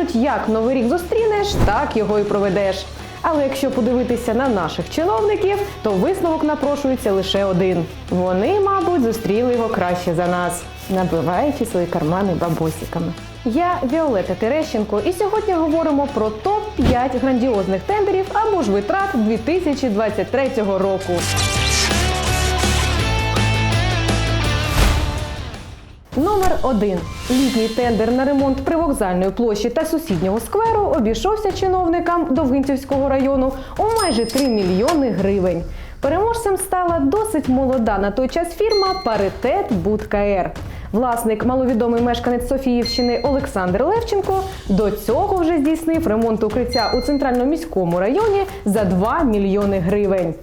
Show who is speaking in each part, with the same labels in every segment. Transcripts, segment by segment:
Speaker 1: кажуть, як новий рік зустрінеш, так його і проведеш. Але якщо подивитися на наших чиновників, то висновок напрошується лише один: вони, мабуть, зустріли його краще за нас, набиваючи свої кармани бабосиками. Я Віолета Терещенко, і сьогодні говоримо про топ 5 грандіозних тендерів або ж витрат 2023 року. Номер 1. Літній тендер на ремонт привокзальної площі та сусіднього скверу обійшовся чиновникам Довгинцівського району у майже 3 мільйони гривень. Переможцем стала досить молода на той час фірма Паритет Будкаер. Власник, маловідомий мешканець Софіївщини Олександр Левченко, до цього вже здійснив ремонт укриття у центральному міському районі за 2 мільйони гривень.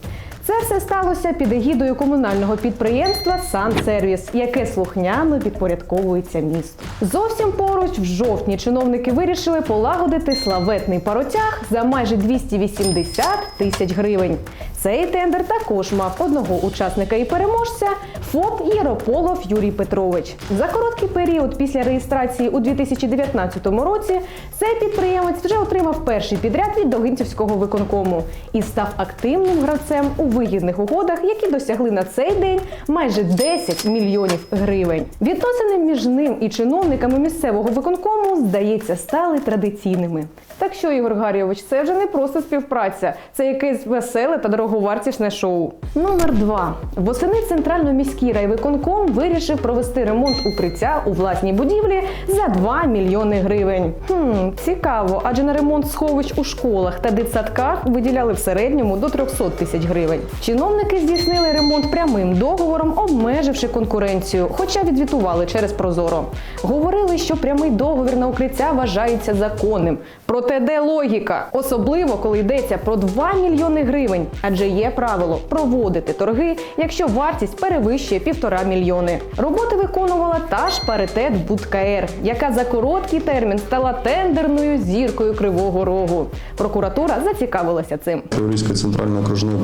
Speaker 1: Це все сталося під егідою комунального підприємства «Сансервіс», яке слухняно підпорядковується місту. Зовсім поруч в жовтні чиновники вирішили полагодити славетний паротяг за майже 280 тисяч гривень. Цей тендер також мав одного учасника і переможця ФОП Єрополов Юрій Петрович. За короткий період після реєстрації у 2019 році цей підприємець вже отримав перший підряд від Довгинцівського виконкому і став активним гравцем у вигідних угодах, які досягли на цей день майже 10 мільйонів гривень. Відносини між ним і чиновниками місцевого виконкому, здається, стали традиційними. Так що, Ігор Гарійович, це вже не просто співпраця, це якесь веселе та дороговартісне шоу. Номер два восени центрально-міський райвиконком вирішив провести ремонт укриття у власній будівлі за 2 мільйони гривень. Хм, цікаво, адже на ремонт сховищ у школах та дитсадках виділяли в середньому до 300 тисяч гривень. Чиновники здійснили ремонт прямим договором, обмеживши конкуренцію, хоча відвітували через Прозоро. Говорили, що прямий договір на укриття вважається законним. Проте де логіка? Особливо, коли йдеться про 2 мільйони гривень, адже є правило проводити торги, якщо вартість перевищує півтора мільйони. Роботи виконувала та ж паритет Будкаер, яка за короткий термін стала тендерною зіркою Кривого Рогу. Прокуратура зацікавилася цим.
Speaker 2: Криворізькою центральною окружною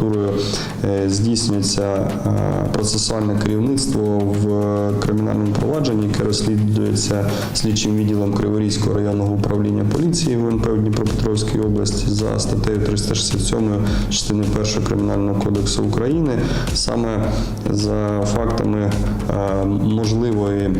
Speaker 2: прокуратурою е, здійснюється е, процесуальне керівництво в кримінальному провадженні, яке розслідується слідчим відділом Криворізького районного управління поліції ВНП в Дніпропетровській області за статтею 367 частини 1 Кримінального кодексу України, саме за фактами е, можливої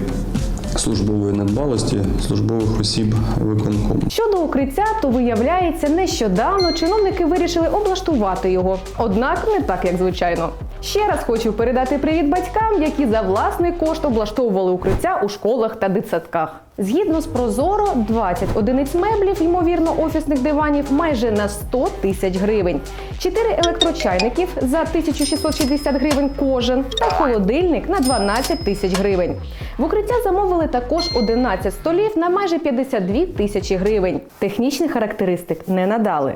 Speaker 2: службової недбалості службових осіб виконком.
Speaker 1: Щодо укриття, то виявляється, нещодавно чиновники вирішили облаштувати його. Однак не так, як звичайно. Ще раз хочу передати привіт батькам, які за власний кошт облаштовували укриття у школах та дитсадках. Згідно з Прозоро, 20 одиниць меблів, ймовірно, офісних диванів, майже на 100 тисяч гривень, 4 електрочайників за 1660 гривень кожен та холодильник на 12 тисяч гривень. В укриття замовили також 11 столів на майже 52 тисячі гривень. Технічних характеристик не надали.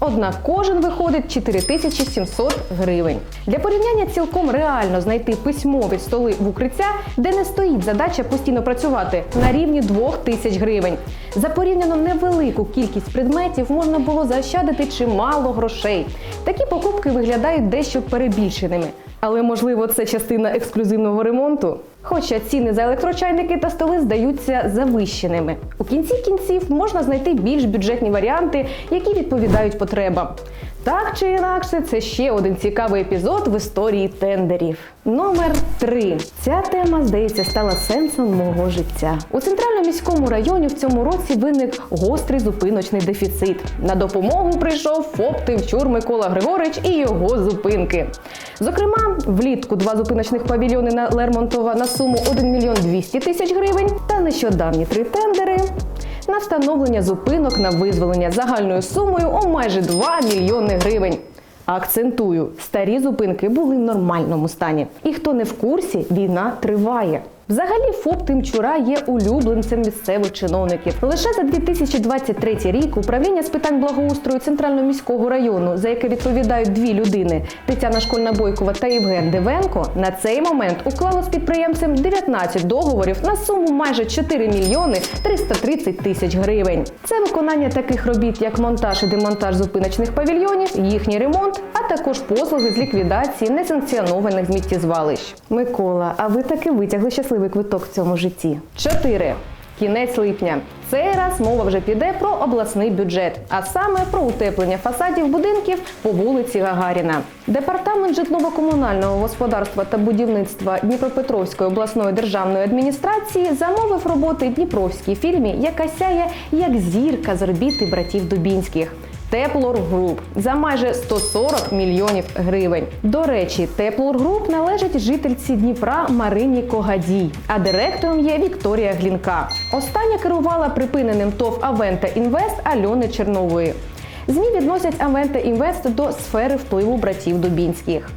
Speaker 1: Однак кожен виходить 4700 гривень. Для порівняння цілком реально знайти письмові столи в укриття, де не стоїть задача постійно працювати на рівні 2000 гривень. За порівняно невелику кількість предметів можна було заощадити чимало грошей. Такі покупки виглядають дещо перебільшеними. Але можливо це частина ексклюзивного ремонту. Хоча ціни за електрочайники та столи здаються завищеними. У кінці кінців можна знайти більш бюджетні варіанти, які відповідають потребам. Так чи інакше, це ще один цікавий епізод в історії тендерів. Номер 3. Ця тема, здається, стала сенсом мого життя. У центральному міському районі в цьому році виник гострий зупиночний дефіцит. На допомогу прийшов ФОП Тивчур Микола Григорич і його зупинки. Зокрема, влітку два зупиночних павільйони на Лермонтова на суму 1 мільйон 200 тисяч гривень та нещодавні три тендери на встановлення зупинок на визволення загальною сумою у майже 2 мільйони гривень. Акцентую, старі зупинки були в нормальному стані. І хто не в курсі, війна триває. Взагалі, ФОП Тимчура є улюбленцем місцевих чиновників. Лише за 2023 рік управління з питань благоустрою центрального міського району, за яке відповідають дві людини Тетяна Школьна Бойкова та Євген Дивенко, на цей момент уклало з підприємцем 19 договорів на суму майже 4 мільйони 330 тисяч гривень. Це виконання таких робіт, як монтаж і демонтаж зупиночних павільйонів, їхній ремонт, а також послуги з ліквідації несанкціонованих зміттєзвалищ. Микола, а ви таки витягли щасливий квиток в цьому житті. 4. Кінець липня. Цей раз мова вже піде про обласний бюджет, а саме про утеплення фасадів будинків по вулиці Гагаріна. Департамент житлово-комунального господарства та будівництва Дніпропетровської обласної державної адміністрації замовив роботи Дніпровській фірмі, яка сяє як зірка з орбіти братів Дубінських. Теплор Груп за майже 140 мільйонів гривень. До речі, Теплор Груп належить жительці Дніпра Марині Когадій, а директором є Вікторія Глінка. Остання керувала припиненим ТОВ Авента Інвест Альони Чернової. ЗМІ відносять Авента Інвест до сфери впливу братів Дубінських.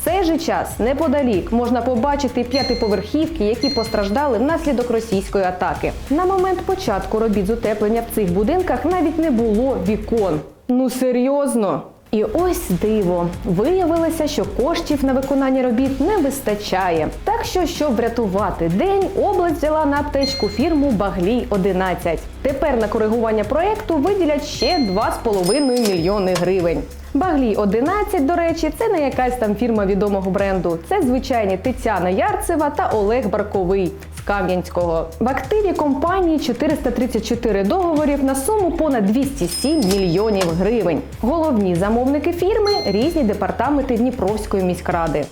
Speaker 1: В цей же час неподалік можна побачити п'ятиповерхівки, які постраждали внаслідок російської атаки. На момент початку робіт з утеплення в цих будинках навіть не було вікон. Ну серйозно. І ось диво. Виявилося, що коштів на виконання робіт не вистачає. Так що, щоб врятувати день, область взяла на аптечку фірму Баглій 11. Тепер на коригування проекту виділять ще 2,5 мільйони гривень. Баглій 11, до речі, це не якась там фірма відомого бренду. Це звичайні Тетяна Ярцева та Олег Барковий з Кам'янського. В активі компанії 434 договорів на суму понад 207 мільйонів гривень. Головні замовники фірми різні департаменти Дніпровської міськради.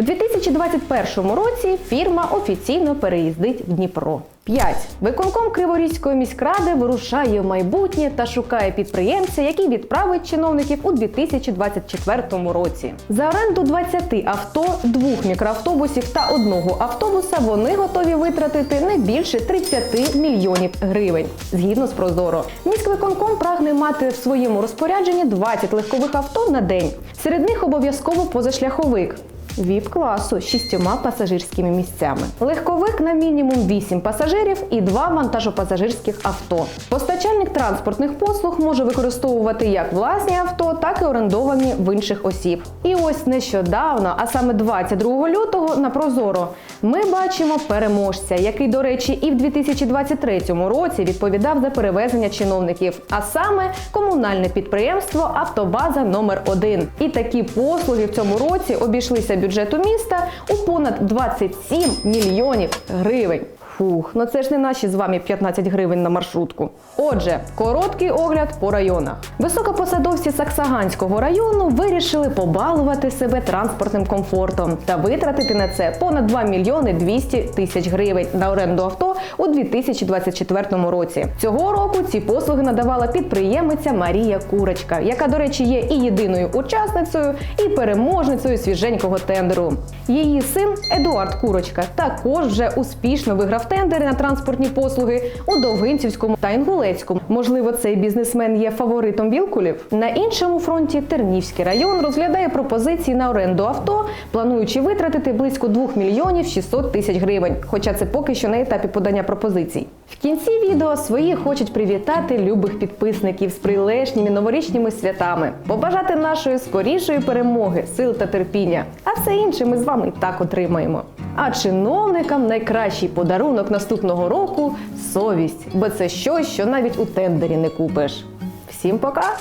Speaker 1: У 2021 році фірма офіційно переїздить в Дніпро. 5. Виконком Криворізької міськради вирушає в майбутнє та шукає підприємця, який відправить чиновників у 2024 році. За оренду 20 авто, двох мікроавтобусів та одного автобуса вони готові витратити не більше 30 мільйонів гривень. Згідно з Прозоро, міськвиконком прагне мати в своєму розпорядженні 20 легкових авто на день. Серед них обов'язково позашляховик. ВІП класу з шістьома пасажирськими місцями. Легковик на мінімум 8 пасажирів і 2 вантажопасажирських авто. Постачальник транспортних послуг може використовувати як власні авто, так і орендовані в інших осіб. І ось нещодавно, а саме 22 лютого, на Прозоро, ми бачимо переможця, який, до речі, і в 2023 році відповідав за перевезення чиновників, а саме комунальне підприємство Автобаза номер 1 І такі послуги в цьому році обійшлися бюджету міста у понад 27 мільйонів гривень. Фух, ну це ж не наші з вами 15 гривень на маршрутку. Отже, короткий огляд по районах. Високопосадовці Саксаганського району вирішили побалувати себе транспортним комфортом та витратити на це понад 2 мільйони 200 тисяч гривень на оренду авто у 2024 році. Цього року ці послуги надавала підприємиця Марія Курочка, яка, до речі, є і єдиною учасницею, і переможницею свіженького тендеру. Її син Едуард Курочка також вже успішно виграв тендери на транспортні послуги у Довгинцівському та Інгулецькому. Можливо, цей бізнесмен є фаворитом Вілкулів. На іншому фронті Тернівський район розглядає пропозиції на оренду авто, плануючи витратити близько 2 мільйонів 600 тисяч гривень. Хоча це поки що на етапі подання пропозицій. В кінці відео свої хочуть привітати любих підписників з прилежніми новорічними святами, побажати нашої скорішої перемоги, сил та терпіння. Все інше ми з вами і так отримаємо. А чиновникам найкращий подарунок наступного року совість, бо це щось, що навіть у тендері не купиш. Всім пока!